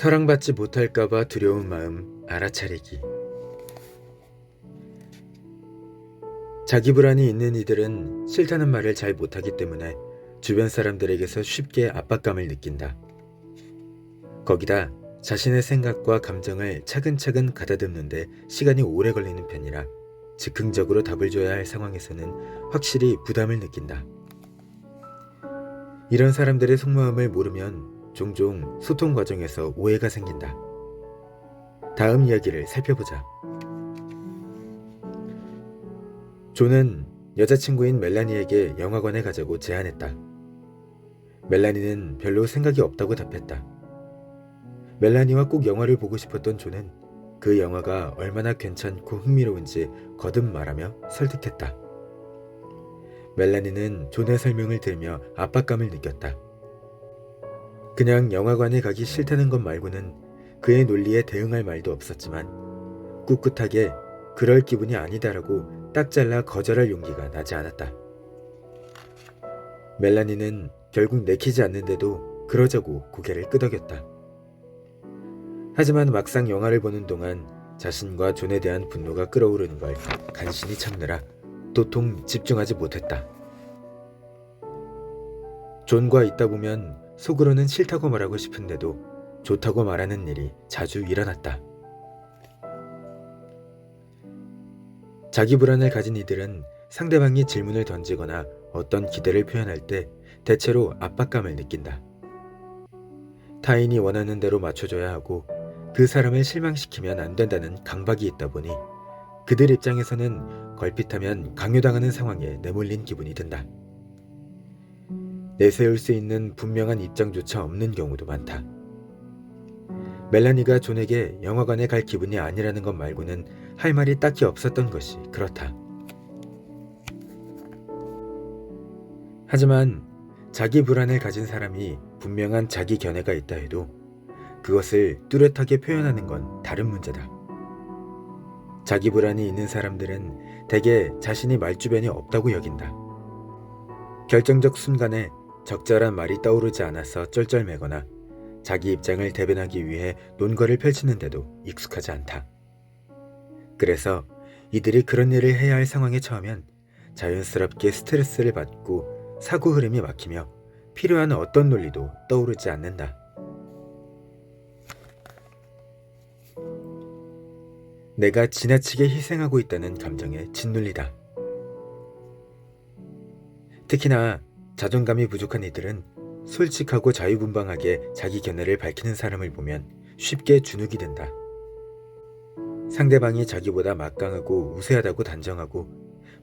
사랑받지 못할까봐 두려운 마음 알아차리기. 자기 불안이 있는 이들은 싫다는 말을 잘 못하기 때문에 주변 사람들에게서 쉽게 압박감을 느낀다. 거기다 자신의 생각과 감정을 차근차근 가다듬는데 시간이 오래 걸리는 편이라 즉흥적으로 답을 줘야 할 상황에서는 확실히 부담을 느낀다. 이런 사람들의 속마음을 모르면 종종 소통 과정에서 오해가 생긴다. 다음 이야기를 살펴보자. 존은 여자친구인 멜라니에게 영화관에 가자고 제안했다. 멜라니는 별로 생각이 없다고 답했다. 멜라니와 꼭 영화를 보고 싶었던 존은 그 영화가 얼마나 괜찮고 흥미로운지 거듭 말하며 설득했다. 멜라니는 존의 설명을 들으며 압박감을 느꼈다. 그냥 영화관에 가기 싫다는 것 말고는 그의 논리에 대응할 말도 없었지만 꿋꿋하게 그럴 기분이 아니다라고 딱 잘라 거절할 용기가 나지 않았다. 멜라니는 결국 내키지 않는데도 그러자고 고개를 끄덕였다. 하지만 막상 영화를 보는 동안 자신과 존에 대한 분노가 끓어오르는 걸 간신히 참느라 도통 집중하지 못했다. 존과 있다 보면 속으로는 싫다고 말하고 싶은데도 좋다고 말하는 일이 자주 일어났다. 자기 불안을 가진 이들은 상대방이 질문을 던지거나 어떤 기대를 표현할 때 대체로 압박감을 느낀다. 타인이 원하는 대로 맞춰줘야 하고 그 사람을 실망시키면 안 된다는 강박이 있다 보니 그들 입장에서는 걸핏하면 강요당하는 상황에 내몰린 기분이 든다. 내세울 수 있는 분명한 입장조차 없는 경우도 많다. 멜라니가 존에게 영화관에 갈 기분이 아니라는 것 말고는 할 말이 딱히 없었던 것이 그렇다. 하지만 자기 불안을 가진 사람이 분명한 자기 견해가 있다 해도 그것을 뚜렷하게 표현하는 건 다른 문제다. 자기 불안이 있는 사람들은 대개 자신이 말주변이 없다고 여긴다. 결정적 순간에 적절한 말이 떠오르지 않아서 쩔쩔매거나 자기 입장을 대변하기 위해 논거를 펼치는데도 익숙하지 않다. 그래서 이들이 그런 일을 해야 할 상황에 처하면 자연스럽게 스트레스를 받고 사고 흐름이 막히며 필요한 어떤 논리도 떠오르지 않는다. 내가 지나치게 희생하고 있다는 감정에 짓눌리다. 특히나 자존감이 부족한 이들은 솔직하고 자유분방하게 자기 견해를 밝히는 사람을 보면 쉽게 주눅이 든다. 상대방이 자기보다 막강하고 우세하다고 단정하고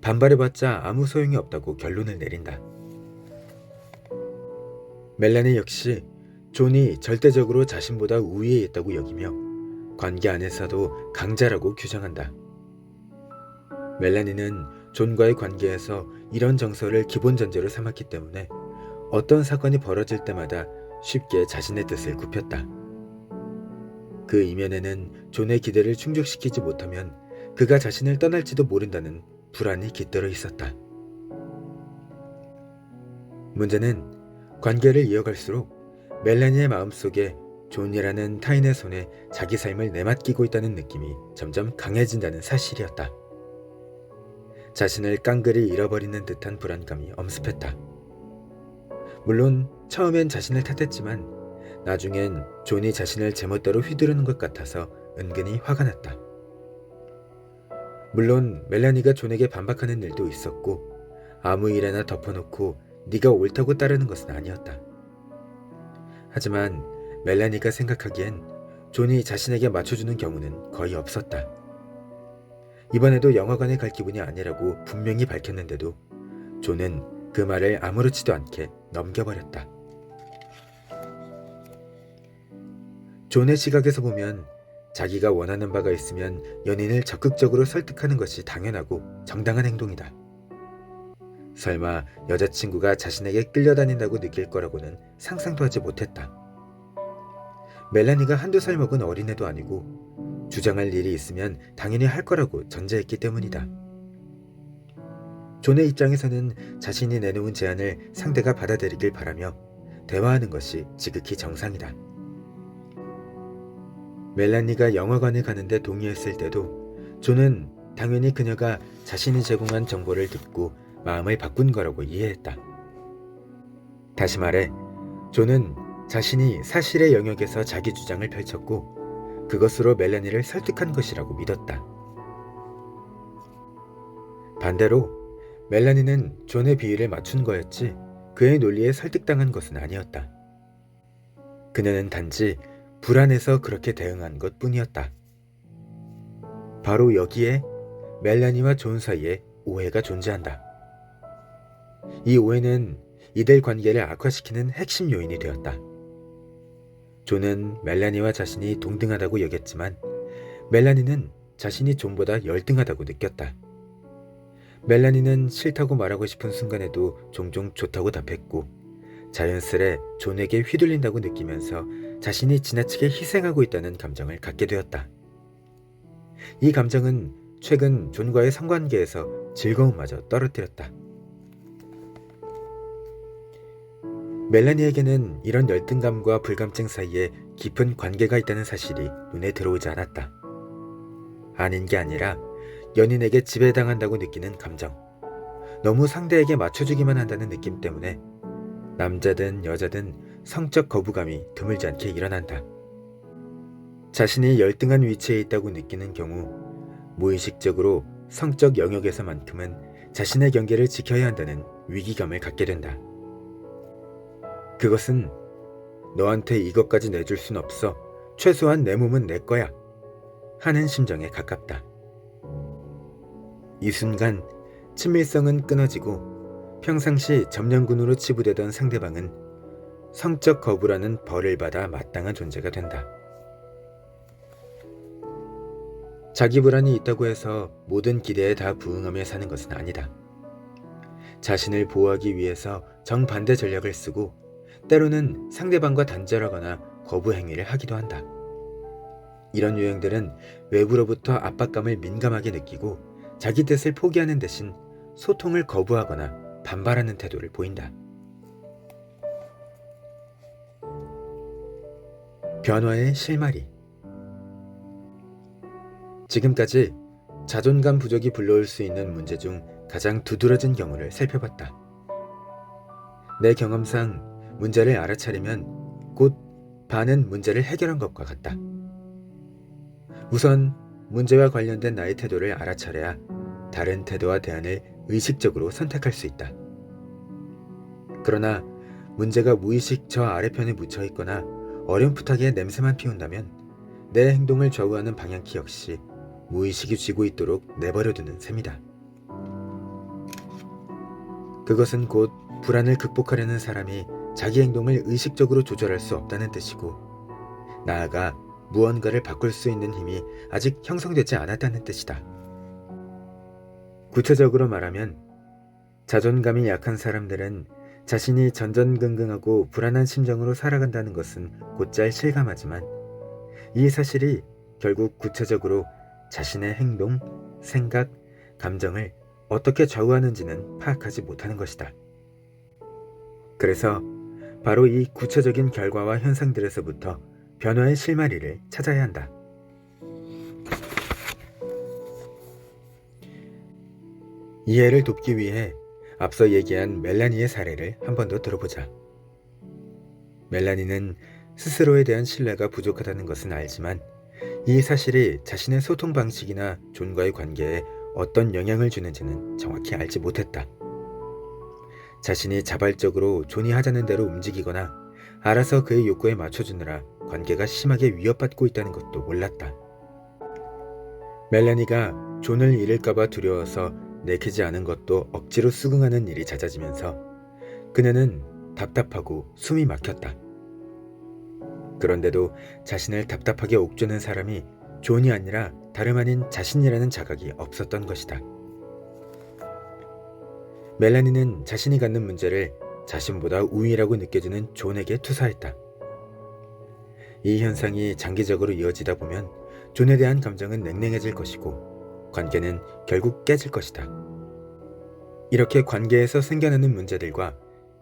반발해봤자 아무 소용이 없다고 결론을 내린다. 멜라니 역시 존이 절대적으로 자신보다 우위에 있다고 여기며 관계 안에서도 강자라고 규정한다. 멜라니는 존과의 관계에서 이런 정서를 기본 전제로 삼았기 때문에 어떤 사건이 벌어질 때마다 쉽게 자신의 뜻을 굽혔다. 그 이면에는 존의 기대를 충족시키지 못하면 그가 자신을 떠날지도 모른다는 불안이 깃들어 있었다. 문제는 관계를 이어갈수록 멜라니의 마음속에 존이라는 타인의 손에 자기 삶을 내맡기고 있다는 느낌이 점점 강해진다는 사실이었다. 자신을 깡그리 잃어버리는 듯한 불안감이 엄습했다. 물론 처음엔 자신을 탓했지만 나중엔 존이 자신을 제멋대로 휘두르는 것 같아서 은근히 화가 났다. 물론 멜라니가 존에게 반박하는 일도 있었고 아무 일에나 덮어놓고 네가 옳다고 따르는 것은 아니었다. 하지만 멜라니가 생각하기엔 존이 자신에게 맞춰주는 경우는 거의 없었다. 이번에도 영화관에 갈 기분이 아니라고 분명히 밝혔는데도 존은 그 말을 아무렇지도 않게 넘겨버렸다. 존의 시각에서 보면 자기가 원하는 바가 있으면 연인을 적극적으로 설득하는 것이 당연하고 정당한 행동이다. 설마 여자친구가 자신에게 끌려다닌다고 느낄 거라고는 상상도 하지 못했다. 멜라니가 한두 살 먹은 어린애도 아니고 주장할 일이 있으면 당연히 할 거라고 전제했기 때문이다. 존의 입장에서는 자신이 내놓은 제안을 상대가 받아들이길 바라며 대화하는 것이 지극히 정상이다. 멜라니가 영화관에 가는데 동의했을 때도 존은 당연히 그녀가 자신이 제공한 정보를 듣고 마음을 바꾼 거라고 이해했다. 다시 말해, 존은 자신이 사실의 영역에서 자기 주장을 펼쳤고 그것으로 멜라니를 설득한 것이라고 믿었다. 반대로 멜라니는 존의 비위를 맞춘 거였지 그의 논리에 설득당한 것은 아니었다. 그녀는 단지 불안해서 그렇게 대응한 것 뿐이었다. 바로 여기에 멜라니와 존 사이에 오해가 존재한다. 이 오해는 이들 관계를 악화시키는 핵심 요인이 되었다. 존은 멜라니와 자신이 동등하다고 여겼지만 멜라니는 자신이 존보다 열등하다고 느꼈다. 멜라니는 싫다고 말하고 싶은 순간에도 종종 좋다고 답했고 자연스레 존에게 휘둘린다고 느끼면서 자신이 지나치게 희생하고 있다는 감정을 갖게 되었다. 이 감정은 최근 존과의 성관계에서 즐거움마저 떨어뜨렸다. 멜라니에게는 이런 열등감과 불감증 사이에 깊은 관계가 있다는 사실이 눈에 들어오지 않았다. 아닌 게 아니라 연인에게 지배당한다고 느끼는 감정, 너무 상대에게 맞춰주기만 한다는 느낌 때문에 남자든 여자든 성적 거부감이 드물지 않게 일어난다. 자신이 열등한 위치에 있다고 느끼는 경우 무의식적으로 성적 영역에서만큼은 자신의 경계를 지켜야 한다는 위기감을 갖게 된다. 그것은 너한테 이것까지 내줄 순 없어. 최소한 내 몸은 내 거야. 하는 심정에 가깝다. 이 순간 친밀성은 끊어지고 평상시 점령군으로 치부되던 상대방은 성적 거부라는 벌을 받아 마땅한 존재가 된다. 자기 불안이 있다고 해서 모든 기대에 다 부응하며 사는 것은 아니다. 자신을 보호하기 위해서 정반대 전략을 쓰고 때로는 상대방과 단절하거나 거부 행위를 하기도 한다. 이런 유형들은 외부로부터 압박감을 민감하게 느끼고 자기 뜻을 포기하는 대신 소통을 거부하거나 반발하는 태도를 보인다. 변화의 실마리 지금까지 자존감 부족이 불러올 수 있는 문제 중 가장 두드러진 경우를 살펴봤다. 내 경험상 문제를 알아차리면 곧 반은 문제를 해결한 것과 같다. 우선 문제와 관련된 나의 태도를 알아차려야 다른 태도와 대안을 의식적으로 선택할 수 있다. 그러나 문제가 무의식 저 아래편에 묻혀 있거나 어렴풋하게 냄새만 피운다면 내 행동을 좌우하는 방향키 역시 무의식이 쥐고 있도록 내버려두는 셈이다. 그것은 곧 불안을 극복하려는 사람이 자기 행동을 의식적으로 조절할 수 없다는 뜻이고, 나아가 무언가를 바꿀 수 있는 힘이 아직 형성되지 않았다는 뜻이다. 구체적으로 말하면, 자존감이 약한 사람들은 자신이 전전긍긍하고 불안한 심정으로 살아간다는 것은 곧잘 실감하지만, 이 사실이 결국 구체적으로 자신의 행동, 생각, 감정을 어떻게 좌우하는지는 파악하지 못하는 것이다. 그래서 바로 이 구체적인 결과와 현상들에서부터 변화의 실마리를 찾아야 한다. 이해를 돕기 위해 앞서 얘기한 멜라니의 사례를 한 번 더 들어보자. 멜라니는 스스로에 대한 신뢰가 부족하다는 것은 알지만 이 사실이 자신의 소통 방식이나 존과의 관계에 어떤 영향을 주는지는 정확히 알지 못했다. 자신이 자발적으로 존이 하자는 대로 움직이거나 알아서 그의 욕구에 맞춰주느라 관계가 심하게 위협받고 있다는 것도 몰랐다. 멜라니가 존을 잃을까봐 두려워서 내키지 않은 것도 억지로 수긍하는 일이 잦아지면서 그녀는 답답하고 숨이 막혔다. 그런데도 자신을 답답하게 옥죄는 사람이 존이 아니라 다름 아닌 자신이라는 자각이 없었던 것이다. 멜라니는 자신이 갖는 문제를 자신보다 우위라고 느껴지는 존에게 투사했다. 이 현상이 장기적으로 이어지다 보면 존에 대한 감정은 냉랭해질 것이고 관계는 결국 깨질 것이다. 이렇게 관계에서 생겨나는 문제들과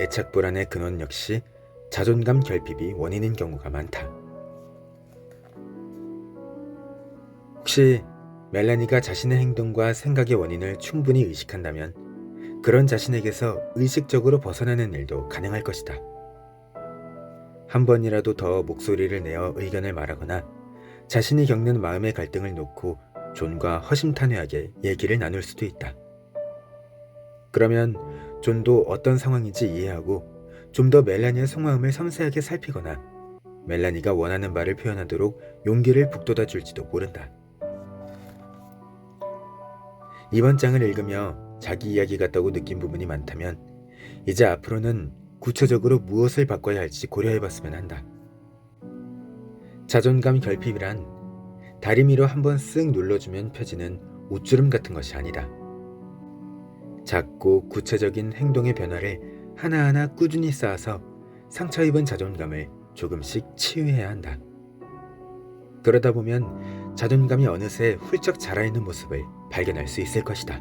애착 불안의 근원 역시 자존감 결핍이 원인인 경우가 많다. 혹시 멜라니가 자신의 행동과 생각의 원인을 충분히 의식한다면 그런 자신에게서 의식적으로 벗어나는 일도 가능할 것이다. 한 번이라도 더 목소리를 내어 의견을 말하거나 자신이 겪는 마음의 갈등을 놓고 존과 허심탄회하게 얘기를 나눌 수도 있다. 그러면 존도 어떤 상황인지 이해하고 좀 더 멜라니의 속마음을 섬세하게 살피거나 멜라니가 원하는 바를 표현하도록 용기를 북돋아 줄지도 모른다. 이번 장을 읽으며 자기 이야기 같다고 느낀 부분이 많다면 이제 앞으로는 구체적으로 무엇을 바꿔야 할지 고려해 봤으면 한다. 자존감 결핍이란 다리미로 한번 쓱 눌러주면 펴지는 옷주름 같은 것이 아니다. 작고 구체적인 행동의 변화를 하나하나 꾸준히 쌓아서 상처 입은 자존감을 조금씩 치유해야 한다. 그러다 보면 자존감이 어느새 훌쩍 자라있는 모습을 발견할 수 있을 것이다.